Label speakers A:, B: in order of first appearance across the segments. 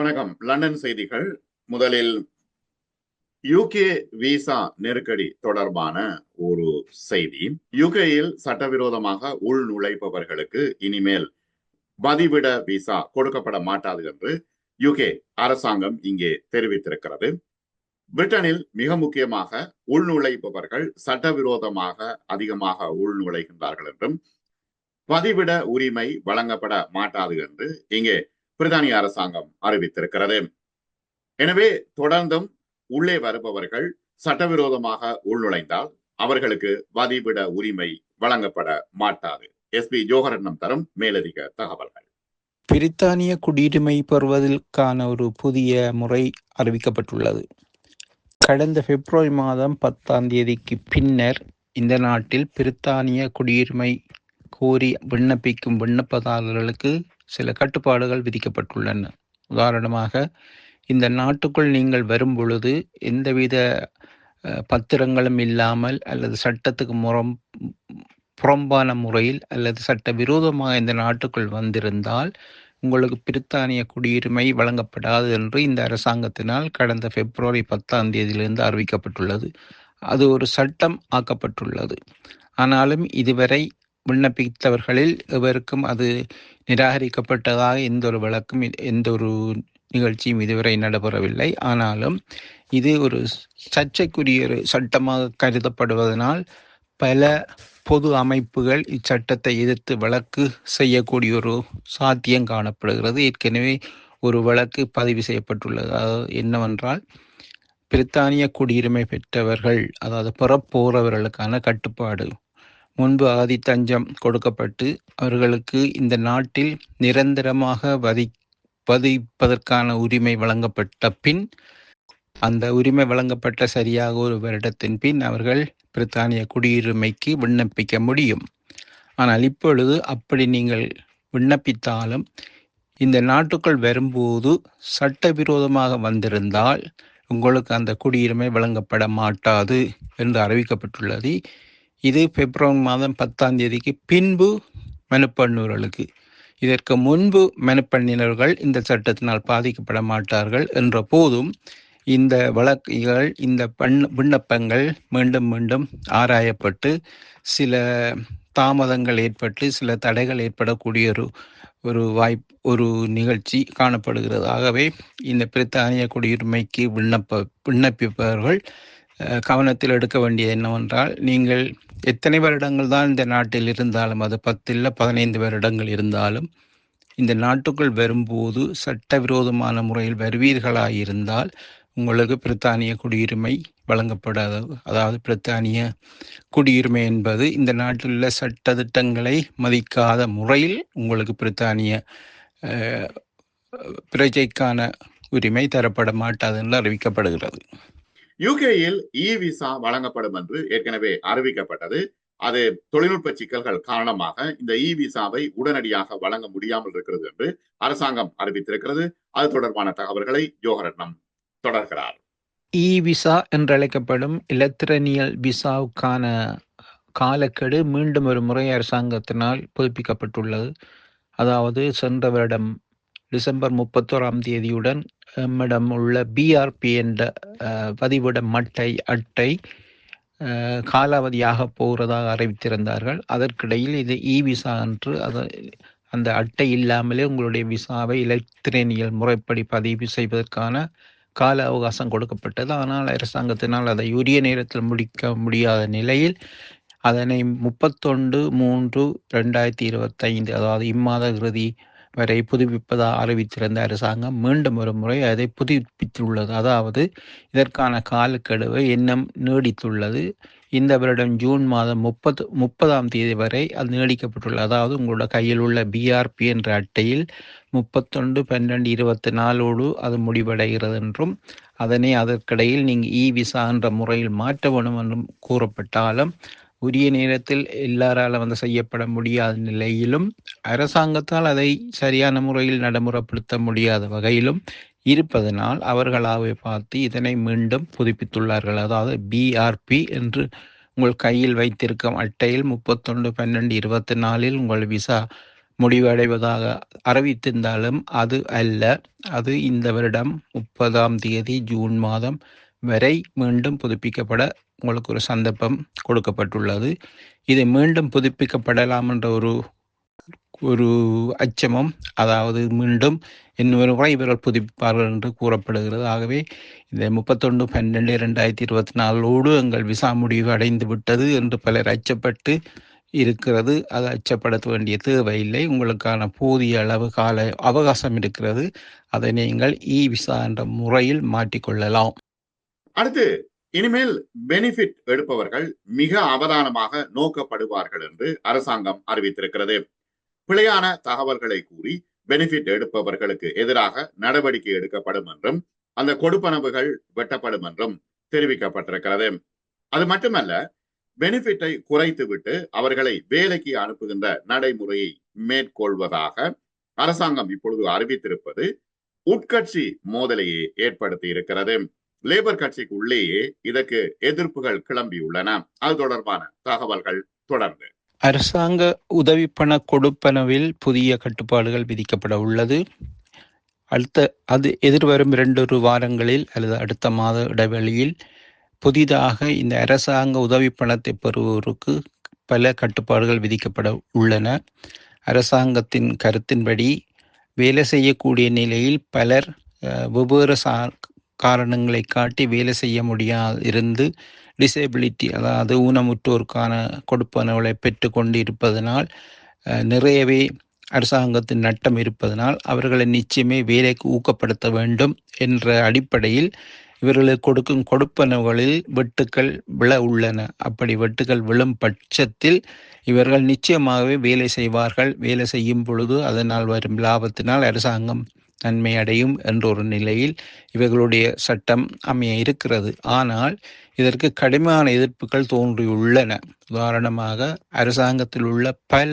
A: வணக்கம். லண்டன் செய்திகள். முதலில் யூகே விசா நெருக்கடி தொடர்பான ஒரு செய்தி. யூகேயில் சட்டவிரோதமாக உள் நுழைப்பவர்களுக்கு இனிமேல் பதிவிட விசா கொடுக்கப்பட மாட்டாது என்று யூகே அரசாங்கம் இங்கே தெரிவித்திருக்கிறது. பிரிட்டனில் மிக முக்கியமாக உள்நுழைப்பவர்கள் சட்டவிரோதமாக அதிகமாக உள்நுழைகின்றார்கள் என்றும் பதிவிட உரிமை வழங்கப்பட மாட்டாது என்று இங்கே பிரித்தானிய அரசாங்கம் அறிவித்திருக்கிறது. எனவே தொடர்ந்தும் உள்ளே வருபவர்கள் சட்டவிரோதமாக உள்நுழைந்தால் அவர்களுக்கு வதிவிட உரிமை வழங்கப்பட மாட்டாது. எஸ் பி ஜோகரட்னம் தரும் மேலதிக தகவல்கள்.
B: பிரித்தானிய குடியுரிமை பெறுவதற்கான ஒரு புதிய முறை அறிவிக்கப்பட்டுள்ளது. கடந்த பிப்ரவரி மாதம் பத்தாம் தேதிக்கு பின்னர் இந்த நாட்டில் பிரித்தானிய குடியுரிமை கோரி விண்ணப்பிக்கும் விண்ணப்பதாரர்களுக்கு சில கட்டுப்பாடுகள் விதிக்கப்பட்டுள்ளன. உதாரணமாக இந்த நாட்டுக்குள் நீங்கள் வரும் பொழுது எந்தவித பத்திரங்களும் இல்லாமல் அல்லது சட்டத்துக்கு முறம் புறம்பான முறையில் அல்லது சட்ட விரோதமாக இந்த நாட்டுக்குள் வந்திருந்தால் உங்களுக்கு பிரித்தானிய குடியுரிமை வழங்கப்படாது என்று இந்த அரசாங்கத்தினால் கடந்த பிப்ரவரி பத்தாம் தேதியிலிருந்து அறிவிக்கப்பட்டுள்ளது. அது ஒரு சட்டம் ஆக்கப்பட்டுள்ளது. ஆனாலும் இதுவரை விண்ணப்பித்தவர்களில் எவருக்கும் அது நிராகரிக்கப்பட்டதாக எந்த ஒரு வழக்கும் எந்த ஒரு நிகழ்ச்சியும் இதுவரை நடைபெறவில்லை. ஆனாலும் இது ஒரு சர்ச்சைக்குரிய ஒரு சட்டமாக கருதப்படுவதனால் பல பொது அமைப்புகள் இச்சட்டத்தை எதிர்த்து வழக்கு செய்யக்கூடிய ஒரு சாத்தியம் காணப்படுகிறது. ஏற்கனவே ஒரு வழக்கு பதிவு செய்யப்பட்டுள்ளது. அதாவது என்னவென்றால் பிரித்தானிய குடியுரிமை பெற்றவர்கள் அதாவது புறப்போறவர்களுக்கான கட்டுப்பாடு முன்பு ஆதி தஞ்சம் கொடுக்கப்பட்டு அவர்களுக்கு இந்த நாட்டில் நிரந்தரமாக வதி வதிப்பதற்கான உரிமை வழங்கப்பட்ட பின் அந்த உரிமை வழங்கப்பட்ட சரியாக ஒரு வருடத்தின் பின் அவர்கள் பிரித்தானிய குடியுரிமைக்கு விண்ணப்பிக்க முடியும். ஆனால் இப்பொழுது அப்படி நீங்கள் விண்ணப்பித்தாலும் இந்த நாட்டுக்குள் வரும்போது சட்டவிரோதமாக வந்திருந்தால் உங்களுக்கு அந்த குடியுரிமை வழங்கப்பட மாட்டாது என்று அறிவிக்கப்பட்டுள்ளது. இது பிப்ரவரி மாதம் பத்தாம் தேதிக்கு பின்பு மனுப்பண்ணுவர்களுக்கு. இதற்கு முன்பு மனுப்பண்ணினர்கள் இந்த சட்டத்தினால் பாதிக்கப்பட மாட்டார்கள் என்ற போதும் இந்த வழக்குகள் இந்த பண் விண்ணப்பங்கள் மீண்டும் மீண்டும் ஆராயப்பட்டு சில தாமதங்கள் ஏற்பட்டு சில தடைகள் ஏற்படக்கூடிய ஒரு ஒரு வாய்ப் ஒரு நிகழ்ச்சி காணப்படுகிறது. ஆகவே இந்த பிரித்தானிய குடியுரிமைக்கு விண்ணப்ப விண்ணப்பிப்பவர்கள் கவனத்தில் எடுக்க வேண்டியது என்னவென்றால் நீங்கள் எத்தனை வருடங்கள் தான் இந்த நாட்டில் இருந்தாலும் அது பத்து இல்லை பதினைந்து வருடங்கள் இருந்தாலும் இந்த நாட்டுக்குள் வரும்போது சட்டவிரோதமான முறையில் வருவீர்களாயிருந்தால் உங்களுக்கு பிரித்தானிய குடியுரிமை வழங்கப்படாது அதாவது பிரித்தானிய குடியுரிமை என்பது இந்த நாட்டில் உள்ள சட்ட திட்டங்களை மதிக்காத முறையில் உங்களுக்கு பிரித்தானிய பிரஜைக்கான உரிமை தரப்பட மாட்டாது என்று அறிவிக்கப்படுகிறது.
A: யூகேயில் இ விசா வழங்கப்படும் என்று ஏற்கனவே அறிவிக்கப்பட்டது. அது தொழில்நுட்ப சிக்கல்கள் காரணமாக இந்த இ விசாவை உடனடியாக வழங்க முடியாமல் இருக்கிறது என்று அரசாங்கம் அறிவித்திருக்கிறது. அது தொடர்பான தகவல்களை யோகரட்னம் தொடர்கிறார்.
B: இ விசா என்றழைக்கப்படும் இலத்திரனியல் விசாவுக்கான காலக்கெடு மீண்டும் ஒரு முறை அரசாங்கத்தினால் புதுப்பிக்கப்பட்டுள்ளது. அதாவது சென்ற வருடம் டிசம்பர் முப்பத்தோராம் தேதியுடன் நம்மிடம் உள்ள பிஆர்பி என்ற பதிவிட மட்டை அட்டை காலாவதியாக போகிறதாக அறிவித்திருந்தார்கள். அதற்கிடையில் இது இ விசா என்று அது அந்த அட்டை இல்லாமலே உங்களுடைய விசாவை இலத்திரேனியல் முறைப்படி பதிவு செய்வதற்கான கால அவகாசம் கொடுக்கப்பட்டது. ஆனால் அரசாங்கத்தினால் அதை உரிய நேரத்தில் முடிக்க முடியாத நிலையில் அதனை முப்பத்தொன்று மூன்று ரெண்டாயிரத்தி இருபத்தைந்து அதாவது இம்மாத இறுதி வரை புதுப்பிப்பதாக அறிவித்திருந்த அரசாங்கம் மீண்டும் ஒரு முறை அதை புதுப்பித்துள்ளது. அதாவது இதற்கான காலக்கெடுவை இன்னும் நீடித்துள்ளது. இந்த வருடம் ஜூன் மாதம் முப்பது முப்பதாம் தேதி வரை அது நீடிக்கப்பட்டுள்ளது. அதாவது உங்களோட கையில் உள்ள பிஆர்பி என்ற அட்டையில் முப்பத்தொன்று பன்னெண்டு இருபத்தி நாலோடு அது முடிவடைகிறது என்றும் அதனை அதற்கிடையில் நீங்கள் இ விசா என்ற முறையில் மாற்ற வேணும் என்றும் கூறப்பட்டாலும் உரிய நேரத்தில் எல்லாரால் வந்து செய்யப்பட முடியாத நிலையிலும் அரசாங்கத்தால் அதை சரியான முறையில் நடைமுறைப்படுத்த முடியாத வகையிலும் இருப்பதனால் அவர்களாவை பார்த்து இதனை மீண்டும் புதுப்பித்துள்ளார்கள். அதாவது பிஆர்பி என்று உங்கள் கையில் வைத்திருக்கும் அட்டையில் முப்பத்தொன்று பன்னெண்டு இருபத்தி நாலில் உங்கள் விசா முடிவடைவதாக அறிவித்திருந்தாலும் அது அல்ல. அது இந்த வருடம் முப்பதாம் தேதி ஜூன் மாதம் வரை மீண்டும் புதுப்பிக்கப்பட உங்களுக்கு ஒரு சந்தர்ப்பம் கொடுக்கப்பட்டுள்ளது. இது மீண்டும் புதுப்பிக்கப்படலாம் என்ற ஒரு ஒரு அச்சமும் அதாவது மீண்டும் இன்னொரு முறை இவர்கள் புதுப்பிப்பார்கள் என்று கூறப்படுகிறது. ஆகவே இந்த முப்பத்தொன்று பன்னெண்டு இரண்டாயிரத்தி இருபத்தி நாலோடு எங்கள் விசா முடிவு அடைந்து விட்டது என்று பலர் அச்சப்பட்டு இருக்கிறது. அது அச்சப்படுத்த வேண்டிய தேவையில்லை உங்களுக்கான போதிய அளவு கால அவகாசம் இருக்கிறது. அதை நீங்கள் இ விசா என்ற முறையில் மாற்றிக்கொள்ளலாம்.
A: அடுத்து இனிமேல் பெனிஃபிட் எடுப்பவர்கள் மிக அவதானமாக நோக்கப்படுவார்கள் என்று அரசாங்கம் அறிவித்திருக்கிறது. பிழையான தகவல்களை கூறி பெனிஃபிட் எடுப்பவர்களுக்கு எதிராக நடவடிக்கை எடுக்கப்படும் என்றும் அந்த கொடுப்பனவுகள் வெட்டப்படும் என்றும் தெரிவிக்கப்பட்டிருக்கிறது. அது மட்டுமல்ல பெனிஃபிட்டை குறைத்துவிட்டு அவர்களை வேலைக்கு அனுப்புகின்ற நடைமுறையை மேற்கொள்வதாக அரசாங்கம் இப்பொழுது அறிவித்திருப்பது உட்கட்சி மோதலையே ஏற்படுத்தி இருக்கிறது லேபர் கட்சிக்கு உள்ளேயே இதற்கு எதிர்ப்புகள் கிளம்பியுள்ளன அது தொடர்பான தகவல்கள் தொடர்ந்து.
B: அரசாங்க உதவிப்பண கொடுப்பனவில் புதிய கட்டுப்பாடுகள் விதிக்கப்பட உள்ளது. அடுத்த அது எதிர்வரும் இரண்டொரு வாரங்களில் அல்லது அடுத்த மாத இடைவெளியில் புதிதாக இந்த அரசாங்க உதவி பணத்தை பெறுவோருக்கு பல கட்டுப்பாடுகள் விதிக்கப்பட உள்ளன. அரசாங்கத்தின் கருத்தின்படி வேலை செய்யக்கூடிய நிலையில் பலர் வெவ்வேறு சா காரணங்களை காட்டி வேலை செய்ய முடியாது இருந்து டிசேபிலிட்டி அதாவது ஊனமுற்றோருக்கான கொடுப்பனவுகளை பெற்று கொண்டு இருப்பதனால் நிறையவே அரசாங்கத்தின் நட்டம் இருப்பதனால் அவர்களை நிச்சயமே வேலைக்கு ஊக்கப்படுத்த வேண்டும் என்ற அடிப்படையில் இவர்களுக்கு கொடுக்கும் கொடுப்பனவுகளில் வெட்டுக்கள் விழ உள்ளன. அப்படி வெட்டுக்கள் விழும் பட்சத்தில் இவர்கள் நிச்சயமாகவே வேலை செய்வார்கள். வேலை செய்யும் பொழுது அதனால் வரும் லாபத்தினால் அரசாங்கம் நன்மை அடையும் என்றொரு நிலையில் இவர்களுடைய சட்டம் அமைய இருக்கிறது. ஆனால் இதற்கு கடுமையான எதிர்ப்புகள் தோன்றியுள்ளன. உதாரணமாக அரசாங்கத்தில் உள்ள பல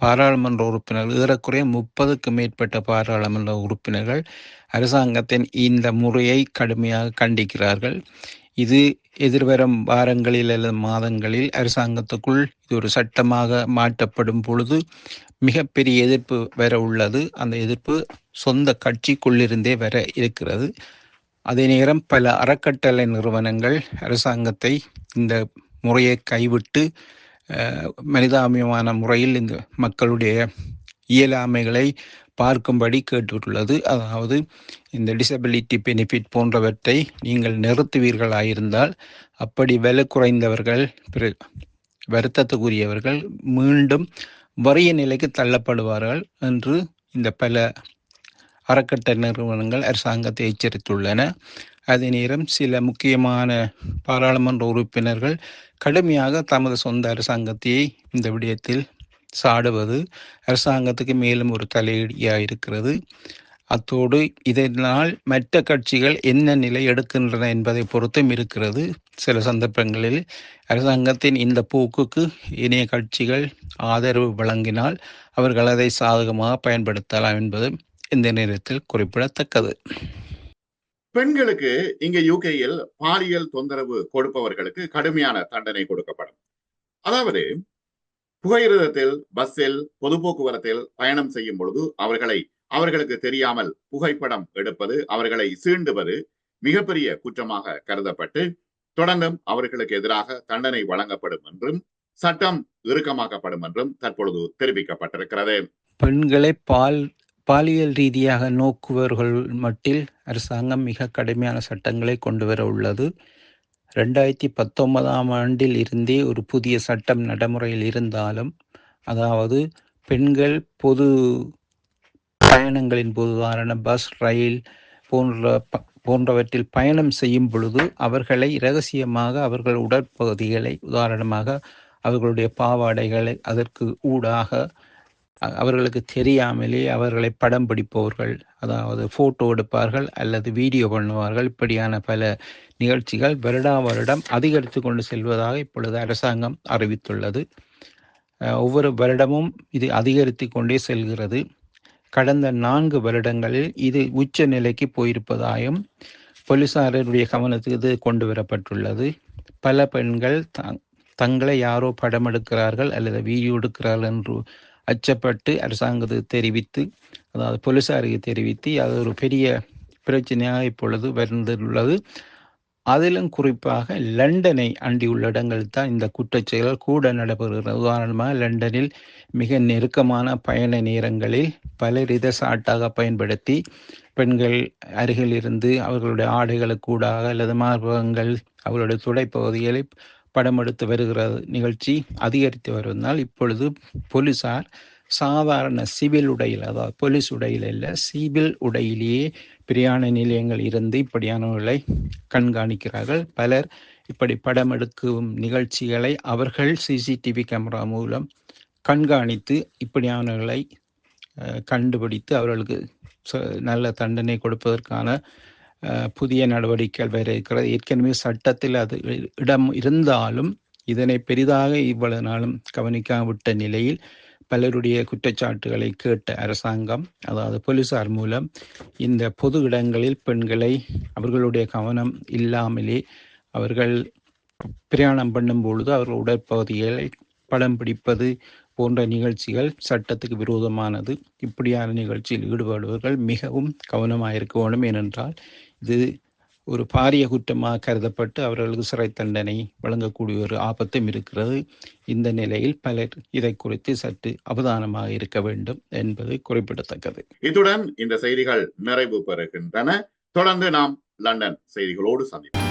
B: பாராளுமன்ற உறுப்பினர்கள் ஏறக்குறைய முப்பதுக்கு மேற்பட்ட பாராளுமன்ற உறுப்பினர்கள் அரசாங்கத்தின் இந்த முறையை கடுமையாக கண்டிக்கிறார்கள். இது எதிர்வரும் வாரங்களில் அல்லது மாதங்களில் அரசாங்கத்துக்குள் இது ஒரு சட்டமாக மாற்றப்படும் பொழுது மிகப்பெரிய எதிர்ப்பு வர உள்ளது. அந்த எதிர்ப்பு சொந்த கட்சிக்குள்ளிருந்தே வர இருக்கிறது. அதே நேரம் பல அறக்கட்டளை நிறுவனங்கள் அரசாங்கத்தை இந்த முறையை கைவிட்டு மனிதாபிமான முறையில் இந்த மக்களுடைய இயலாமைகளை பார்க்கும்படி கேட்டுள்ளது. அதாவது இந்த டிசபிலிட்டி பெனிஃபிட் போன்றவற்றை நீங்கள் நிறுத்துவீர்களாயிருந்தால் அப்படி விலை குறைந்தவர்கள் வருத்தத்துக்குரியவர்கள் மீண்டும் வறிய நிலைக்கு தள்ளப்படுவார்கள் என்று இந்த பல அறக்கட்டளை நிறுவனங்கள் அரசாங்கத்தை எச்சரித்துள்ளன. அதே நேரம் சில முக்கியமான பாராளுமன்ற உறுப்பினர்கள் கடுமையாக தமது சொந்த அரசாங்கத்தையே இந்த விடயத்தில் சாடுவது அரசாங்கத்துக்கு மேலும் ஒரு தலையீடியாக இருக்கிறது அத்தோடு இதனால் மற்ற கட்சிகள் என்ன நிலை எடுக்கின்றன என்பதை பொறுத்தும் இருக்கிறது. சில சந்தர்ப்பங்களில் அரசாங்கத்தின் இந்த போக்குக்கு இணைய கட்சிகள் ஆதரவு வழங்கினால் அவர்கள் அதை சாதகமாக பயன்படுத்தலாம் என்பது இந்த நேரத்தில் குறிப்பிடத்தக்கது.
A: பெண்களுக்கு இங்க யூகேயில் பாலியல் தொந்தரவு கொடுப்பவர்களுக்கு கடுமையான தண்டனை கொடுக்கப்படும். அதாவது புகையிரதத்தில் பஸ்ஸில் பொது போக்குவரத்தில் பயணம் செய்யும் பொழுது அவர்களை அவர்களுக்கு தெரியாமல் புகைப்படம் எடுப்பது அவர்களை சீண்டுவது மிகப்பெரிய குற்றமாக கருதப்பட்டு தொடர்ந்தும் அவர்களுக்கு எதிராக தண்டனை வழங்கப்படும் என்றும் சட்டம் இறுக்கமாக்கப்படும் என்றும் தற்பொழுது தெரிவிக்கப்பட்டிருக்கிறது.
B: பெண்களை பால் பாலியல் ரீதியாக நோக்குவர்கள் மட்டில் அரசாங்கம் மிக கடுமையான சட்டங்களை கொண்டு வர உள்ளது. ரெண்டாயிரத்தி பத்தொன்பதாம் ஆண்டில் இருந்தே ஒரு புதிய சட்டம் நடைமுறையில் இருந்தாலும் அதாவது பெண்கள் பொது பயணங்களின் போது உதாரண பஸ் ரயில் போன்ற போன்றவற்றில் பயணம் செய்யும் பொழுது அவர்களை இரகசியமாக அவர்கள் உடற்பகுதிகளை உதாரணமாக அவர்களுடைய பாவாடைகளை அதற்கு ஊடாக அவர்களுக்கு தெரியாமலே அவர்களை படம் பிடிப்பவர்கள் அதாவது போட்டோ எடுப்பார்கள் அல்லது வீடியோ பண்ணுவார்கள். இப்படியான பல நிகழ்ச்சிகள் வருடா வருடம் அதிகரித்து கொண்டு செல்வதாக இப்பொழுது அரசாங்கம் அறிவித்துள்ளது. ஒவ்வொரு வருடமும் இது அதிகரித்து கொண்டே செல்கிறது. கடந்த நான்கு வருடங்களில் இது உச்ச நிலைக்கு போயிருப்பதாயும் போலீசாரருடைய கவனத்துக்கு இது கொண்டு வரப்பட்டுள்ளது. பல பெண்கள் தங்களை யாரோ படம் எடுக்கிறார்கள் அல்லது வீடியோ எடுக்கிறார்கள் என்று அச்சப்பட்டு அரசாங்கத்துக்கு தெரிவித்து அதாவது போலீசாருக்கு தெரிவித்து அது ஒரு பெரிய பிரச்சனையாக இப்பொழுது வந்துள்ளது அதிலும் குறிப்பாக லண்டனை அண்டியுள்ள இடங்களில் தான் இந்த குற்றச்செயல்கள் கூட நடைபெறுகிறது. உதாரணமாக லண்டனில் மிக நெருக்கமான பயண நேரங்களில் பலர் இதை சாட்டாக பயன்படுத்தி பெண்கள் அருகில் இருந்து அவர்களுடைய ஆடைகளுக்கு கூடாக அல்லது மார்பகங்கள் அவர்களுடைய துடைப்பகுதிகளை படம் எடுத்து வருகிற நிகழ்ச்சி அதிகரித்து வருவதால் இப்பொழுது போலீசார் சாதாரண சிவில் உடையில் அதாவது போலீஸ் உடையில் இல்லை சிவில் உடையிலேயே பிரியாண நிலையங்கள் இருந்து இப்படியானவர்களை கண்காணிக்கிறார்கள். பலர் இப்படி படம் எடுக்கும் நிகழ்ச்சிகளை அவர்கள் சிசிடிவி கேமரா மூலம் கண்காணித்து இப்படியானவர்களை கண்டுபிடித்து அவர்களுக்கு நல்ல தண்டனை கொடுப்பதற்கான புதிய நடவடிக்கைகள் வேற இருக்கிறது. ஏற்கனவே சட்டத்தில் அது இடம் இருந்தாலும் இதனை பெரிதாக இவ்வளவு நாளும் கவனிக்காவிட்ட நிலையில் பலருடைய குற்றச்சாட்டுகளை கேட்ட அரசாங்கம் அதாவது போலீசார் மூலம் இந்த பொது இடங்களில் பெண்களை அவர்களுடைய கவனம் இல்லாமலே அவர்கள் பிரயாணம் பண்ணும் பொழுது அவர்கள் உடற்பகுதிகளை படம் பிடிப்பது போன்ற நிகழ்ச்சிகள் சட்டத்துக்கு விரோதமானது. இப்படியான நிகழ்ச்சியில் ஈடுபடுபவர்கள் மிகவும் கவனமாக இருக்க வேண்டும். ஏனென்றால் இது ஒரு பாரிய குற்றமாக கருதப்பட்டு அவர்களுக்கு சிறை தண்டனை வழங்கக்கூடிய ஒரு ஆபத்தும் இருக்கிறது. இந்த நிலையில் பலர் இதை குறித்து சற்று அவதானமாக இருக்க வேண்டும் என்பது குறிப்பிடத்தக்கது.
A: இத்துடன் இந்த செய்திகள் நிறைவு பெறுகின்றன. தொடர்ந்து நாம் லண்டன் செய்திகளோடு சந்திப்போம்.